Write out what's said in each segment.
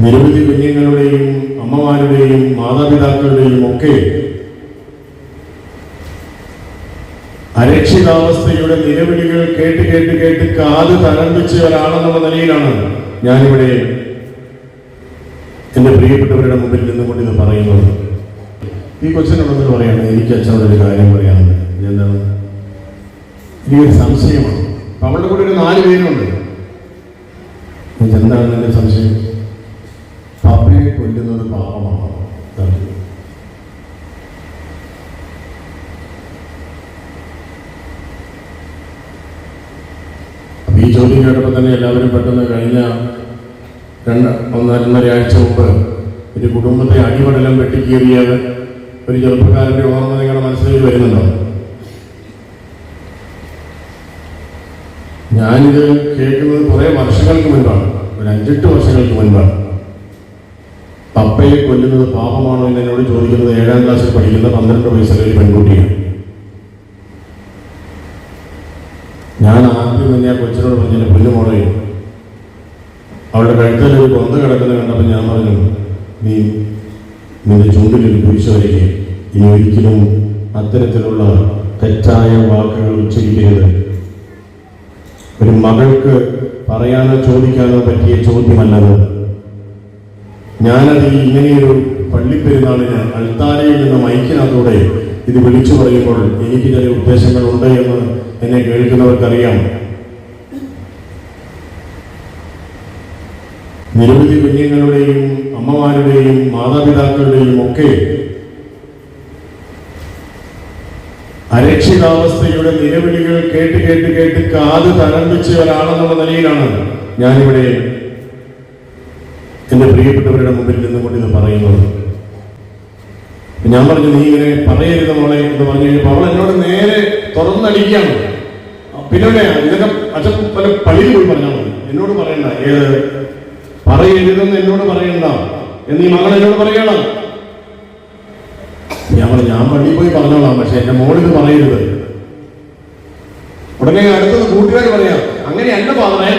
നിരവധി കുഞ്ഞുങ്ങളുടെയും അമ്മമാരുടെയും മാതാപിതാക്കളുടെയും ഒക്കെ അരക്ഷിതാവസ്ഥയുടെ നിലവിളികൾ കേട്ട് കേട്ട് കേട്ട് കാത് തരംപിച്ച ഒരാളെന്നുള്ള നിലയിലാണ് ഞാനിവിടെ എന്റെ പ്രിയപ്പെട്ടവരുടെ മുമ്പിൽ നിന്നുകൊണ്ട് ഇത് പറയുന്നത്. ഈ കൊച്ചിനോടൊന്ന് പറയാണ് എനിക്ക് അച്ഛനോട് ഒരു കാര്യം പറയാനുണ്ട്. എന്താണ്? എനിക്കൊരു സംശയമാണ്. അവളുടെ കൂടെ ഒരു നാല് പേരുണ്ട്. എന്താണ് എന്റെ സംശയം? പാപ്പയെ പാപമാണ്. ഈ ചോദ്യം കേട്ടപ്പോൾ തന്നെ എല്ലാവരും പെട്ടെന്ന് കഴിഞ്ഞ രണ്ട് ഒന്ന് മുമ്പ് ഒരു കുടുംബത്തെ അടിപടലം വെട്ടിക്കീറിയ ഒരു ചെറുപ്പക്കാരന്റെ ഓർമ്മ നിങ്ങളുടെ മനസ്സിൽ വരുന്നുണ്ടോ? ഞാനിത് കേൾക്കുന്നത് കുറേ വർഷങ്ങൾക്ക് മുൻപാണ്. ഒരു അഞ്ചെട്ട് വർഷങ്ങൾക്ക് മുൻപാണ്. പപ്പയെ കൊല്ലുന്നത് പാപമാണോ എന്ന് എന്നോട് ചോദിക്കുന്നത് ഏഴാം ക്ലാസ്സിൽ പഠിക്കുന്ന പന്ത്രണ്ട് വയസ്സുള്ള ഒരു പെൺകുട്ടിയാണ്. ഞാൻ ആദ്യം തന്നെ ആ കൊച്ചിനോട് പറഞ്ഞു പൊന്നുമോളെ അവളുടെ കഴുത്തിൽ ഒരു കൊന്ത കിടക്കുന്നത് കണ്ടപ്പോൾ ഞാൻ പറഞ്ഞു നീ നിന്റെ ചുണ്ടിൽ ഒരു കുരിശ് ഇനി ഒരിക്കലും അത്തരത്തിലുള്ള തെറ്റായ വാക്കുകൾ ഉച്ചരിക്കരുത്. ഒരു മകൾക്ക് പറയാനോ ചോദിക്കാനോ പറ്റിയ ചോദ്യമല്ലത്. ഞാനത് ഇങ്ങനെയൊരു പള്ളിപ്പെരുന്നാളിന് അൾത്താരയിൽ നിന്ന് മൈക്കിനകത്തൂടെ ഇത് വിളിച്ചു പറയുമ്പോൾ എനിക്ക് ചില ഉദ്ദേശങ്ങളുണ്ട് എന്ന് എന്നെ കേൾക്കുന്നവർക്കറിയാം. നിരവധി കുഞ്ഞുങ്ങളുടെയും അമ്മമാരുടെയും മാതാപിതാക്കളുടെയും ഒക്കെ അരക്ഷിതാവസ്ഥയുടെ നിലവിളികൾ കേട്ട് കേട്ട് കേട്ട് കാത് തരംഭിച്ച ഒരാളെന്നുള്ള നിലയിലാണ് ഞാനിവിടെ എന്റെ പ്രിയപ്പെട്ടവരുടെ മുമ്പിൽ നിന്നുകൊണ്ട് ഇത് പറയുന്നത് ഞാൻ പറഞ്ഞു നീ ഇങ്ങനെ പറയരുത് മോളെ എന്ന് പറഞ്ഞു കഴിഞ്ഞപ്പോൾ അവൾ എന്നോട് നേരെ തുറന്നടിക്കുകയാണ് പിന്നെ ഇതൊക്കെ അച്ഛൻ പല പള്ളിയിൽ പോയി പറഞ്ഞാൽ മതി. എന്നോട് പറയണ്ട. ഏത്? പറയരുതെന്ന് എന്നോട് പറയണ്ട. എന്ന് ഈ മകൾ എന്നോട് പറയണം. ഞാൻ പറഞ്ഞു ഞാൻ പള്ളിയിൽ പോയി പറഞ്ഞോളാം. പക്ഷെ എന്റെ മോളിത് പറയരുത്. ഉടനെ അടുത്തത് കൂട്ടുകാർ പറയാം അങ്ങനെ അങ്ങനെയല്ല പാതറേ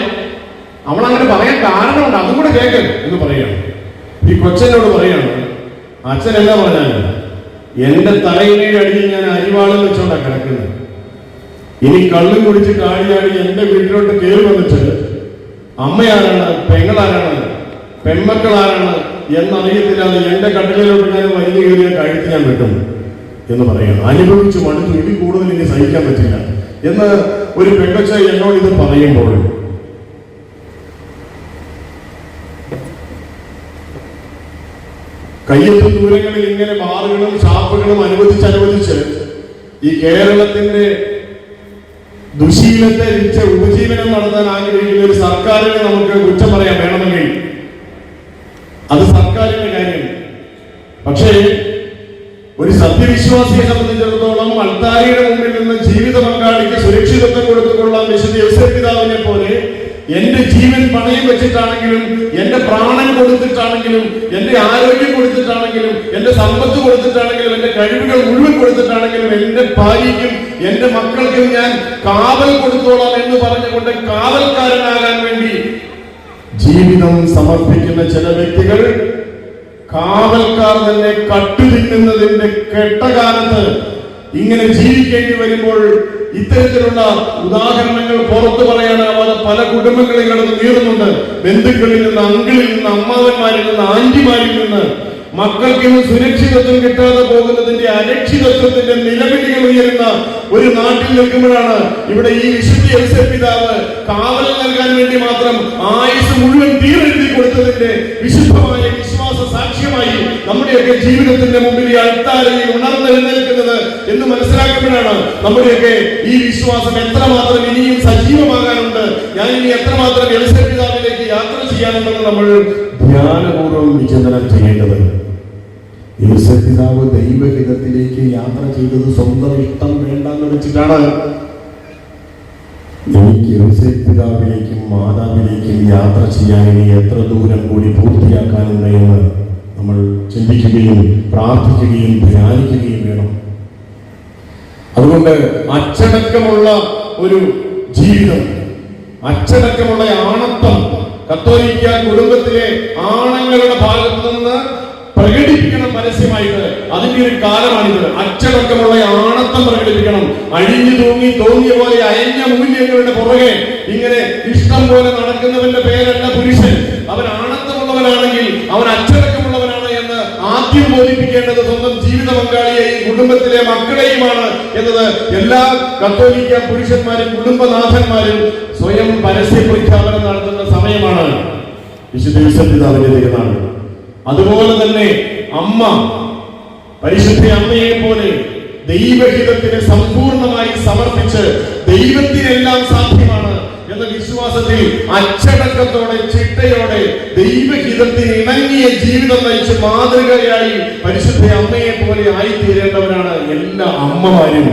അവൾ അങ്ങനെ പറയാൻ കാരണമുണ്ട്. അതും കൂടെ കേൾക്ക് എന്ന് പറയാണ്. ഈ കൊച്ചനോട് പറയാണ് അച്ഛൻ എന്താ പറഞ്ഞാൽ എന്റെ തലയിലെ അടിയിൽ ഞാൻ അരിവാളം വെച്ചോണ്ടാ കിടക്കുന്നത്. ഇനി കള്ളും കുടിച്ച് കാടിയാടി എന്റെ വീട്ടിലോട്ട് കയറി വന്നിട്ട് അമ്മയാരാണ് പെങ്ങളാരാണ് പെൺമക്കളാരാണ് എന്നറിയത്തില്ലാതെ എന്റെ കട്ടിലോട്ട് ഞാൻ വലിയ കയറിയ കഴുത്ത് ഞാൻ വെട്ടും എന്ന് പറയണം. അനുഭവിച്ചു മടുത്തു ഇനി കൂടുതൽ ഇനി സഹിക്കാൻ പറ്റില്ല എന്ന് ഒരു പെൺകൊച്ച എന്നോട് ഇത് പറയുമ്പോൾ കയ്യെത്തു ദൂരങ്ങളിൽ ഇങ്ങനെ ബാറുകളും ഷാപ്പുകളും അനുവദിച്ച് അനുവദിച്ച് ഈ കേരളത്തിന്റെ ദുശീലത്തെ വിരിച്ച ഉപജീവനം നടത്താൻ ആഗ്രഹിക്കുന്ന ഒരു സർക്കാരിനെ നമുക്ക് കുറ്റം പറയാൻ വേണമെങ്കിൽ അത് സർക്കാരിന്റെ കാര്യം. പക്ഷേ ഒരു സത്യവിശ്വാസിയെ സംബന്ധിച്ചിടത്തോളം അൾത്താരിയുടെ മുമ്പിൽ നിന്ന് ജീവിത പങ്കാളിക്ക് സുരക്ഷിതത്വം കൊടുത്തുകൊള്ളാം വിശുദ്ധ യോസേഫ് പിതാവിനെ പോലെ എന്റെ ജീവൻ പണയം വെച്ചിട്ടാണെങ്കിലും എന്റെ പ്രാണൻ കൊടുത്തിട്ടാണെങ്കിലും എന്റെ ആരോഗ്യം കൊടുത്തിട്ടാണെങ്കിലും എന്റെ സമ്പത്ത് കൊടുത്തിട്ടാണെങ്കിലും എന്റെ കഴിവുകൾ മുഴുവൻ കൊടുത്തിട്ടാണെങ്കിലും എന്റെ ഭാര്യയ്ക്കും എന്റെ മക്കൾക്കും ഞാൻ കാവൽ കൊടുത്തോളാം എന്ന് പറഞ്ഞുകൊണ്ട് കാവൽക്കാരനാകാൻ വേണ്ടി ജീവിതം സമർപ്പിക്കുന്ന ചില വ്യക്തികൾ കാവൽക്കാർ തന്നെ കട്ടുതിന്നുന്നതിന്റെ കെട്ടകാലത്ത് ഇങ്ങനെ ജീവിക്കേണ്ടി വരുമ്പോൾ ഇത്തരത്തിലുള്ള ഉദാഹരണങ്ങൾ പുറത്തു പറയാനാവാതെ പല കുടുംബങ്ങളിൽ കിടന്ന് നീറുന്നുണ്ട്. ബന്ധുക്കളിൽ നിന്ന് അങ്കിളിൽ നിന്ന് അമ്മാവന്മാരിൽ നിന്ന് ആന്റിമാരിൽ നിന്ന്. മക്കൾക്ക് ഇന്ന് സുരക്ഷിതത്വം കിട്ടാതെ പോകുന്നതിന്റെ അരക്ഷിതത്വത്തിന്റെ നിലവിളികൾ ഉയരുന്ന ഒരു നാട്ടിൽ നിൽക്കുമ്പോഴാണ് ഇവിടെ ഈ വിശുദ്ധ യോസേഫ് പിതാവ് കാവൽ നൽകാൻ വേണ്ടി മാത്രം ആയുസ് മുഴുവൻ തീരെഴുതി കൊടുത്തതിന്റെ വിശുദ്ധമായ വിശ്വാസ നമ്മുടെയൊക്കെ ജീവിതത്തിന്റെ മുമ്പിൽ ഈ അൾത്താരയിൽ ഉണർന്നെഴുന്നേൽക്കുന്നത് എന്ന് മനസ്സിലാക്കുമ്പോഴാണ് നമ്മുടെയൊക്കെ ഈ വിശ്വാസം എത്രമാത്രം ഇനിയും സജീവമാകാനുണ്ട്. ഞാൻ ഇനി എത്രമാത്രം എലിസബിതാവിലേക്ക് യാത്ര ചെയ്യാനുണ്ടെന്ന് നമ്മൾ ധ്യാനപൂർവം വിചിന്തനം ചെയ്യേണ്ടത്. യോസേഫ് പിതാവ് ദൈവഹിതത്തിലേക്ക് യാത്ര ചെയ്തത് സ്വന്തം ഇഷ്ടം വേണ്ടെന്ന് വെച്ചിട്ടാണ്. എനിക്ക് പിതാവിലേക്കും മാതാവിലേക്കും യാത്ര ചെയ്യാൻ ഇനി എത്ര ദൂരം കൂടി പൂർത്തിയാക്കാനുണ്ട് എന്ന് നമ്മൾ ചിന്തിക്കുകയും പ്രാർത്ഥിക്കുകയും ധ്യാനിക്കുകയും വേണം. അതുകൊണ്ട് അച്ചടക്കമുള്ള ഒരു ജീവിതം അച്ചടക്കമുള്ള ആണത്വം കത്തോലിക്ക കുടുംബത്തിലെ ആണുങ്ങളുടെ ഭാഗത്ത് നിന്ന് പ്രകടിപ്പിക്കണം പരസ്യമായിട്ട്. അതിന്റെ ഒരു കാലമാണിത്. അച്ചടക്കമുള്ള ആണത്തം പ്രകടിപ്പിക്കണം. അഴിഞ്ഞു തൂങ്ങി തോന്നിയ പോലെ അയഞ്ഞ മൂല്യങ്ങളുടെ പുറകെ ഇങ്ങനെ ഇഷ്ടം പോലെ നടക്കുന്നവന്റെ പേരല്ല പുരുഷൻ. അവൻ ആണത്തമുള്ളവനാണെങ്കിൽ അവൻ എന്ന് ആദ്യം ബോധിപ്പിക്കേണ്ടത് സ്വന്തം ജീവിത പങ്കാളിയെയും കുടുംബത്തിലെ മക്കളെയുമാണ് എന്നത് എല്ലാ കത്തോലിക്ക പുരുഷന്മാരും കുടുംബനാഥന്മാരും സ്വയം പരസ്യ പ്രഖ്യാപനം നടത്തുന്ന സമയമാണ്. വിശുദ്ധ വിശുദ്ധിതാവിന്റെ തിരുനാൾ അതുപോലെ തന്നെ അമ്മ പരിശുദ്ധ അമ്മയെ പോലെ ദൈവഹിതത്തിനെ സമ്പൂർണമായി സമർപ്പിച്ച് ദൈവത്തിനെല്ലാം സാധ്യമാണ്. എന്ന വിശ്വാസത്തിൽ അച്ചടക്കത്തോടെ ചിട്ടയോടെ ദൈവഹിതത്തിന് ഇണങ്ങിയ ജീവിതം നയിച്ച് മാതൃകയായി പരിശുദ്ധ അമ്മയെ പോലെ ആയിത്തീരേണ്ടവരാണ് എല്ലാ അമ്മമാരും.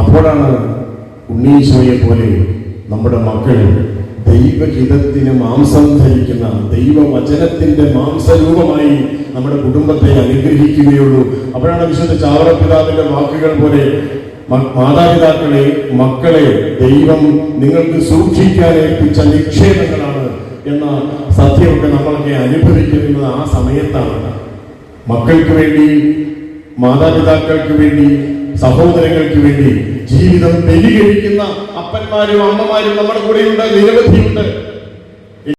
അപ്പോഴാണ് ഉണ്ണീശോയെ പോലെ നമ്മുടെ മക്കൾ ദൈവഹിതത്തിന് മാംസം ധരിക്കുന്ന ദൈവവചനത്തിന്റെ മാംസരൂപമായി നമ്മുടെ കുടുംബത്തെ അനുഗ്രഹിക്കുകയുള്ളൂ. അപ്പോഴാണ് വിശുദ്ധ ചാവറപിതാവിന്റെ വാക്കുകൾ പോലെ മാതാപിതാക്കളെ മക്കളെ ദൈവം നിങ്ങൾക്ക് സൂക്ഷിക്കാൻ ഏൽപ്പിച്ച നിക്ഷേപങ്ങളാണ് എന്ന സത്യമൊക്കെ നമ്മളൊക്കെ അനുഭവിക്കുന്നത് ആ സമയത്താണ്. മക്കൾക്ക് വേണ്ടി മാതാപിതാക്കൾക്ക് വേണ്ടി സഹോദരങ്ങൾക്ക് വേണ്ടി ജീവിതം ബലികഴിക്കുന്ന അപ്പന്മാരും അമ്മമാരും നമ്മുടെ കൂടെയുണ്ട് നിരവധിയുണ്ട്.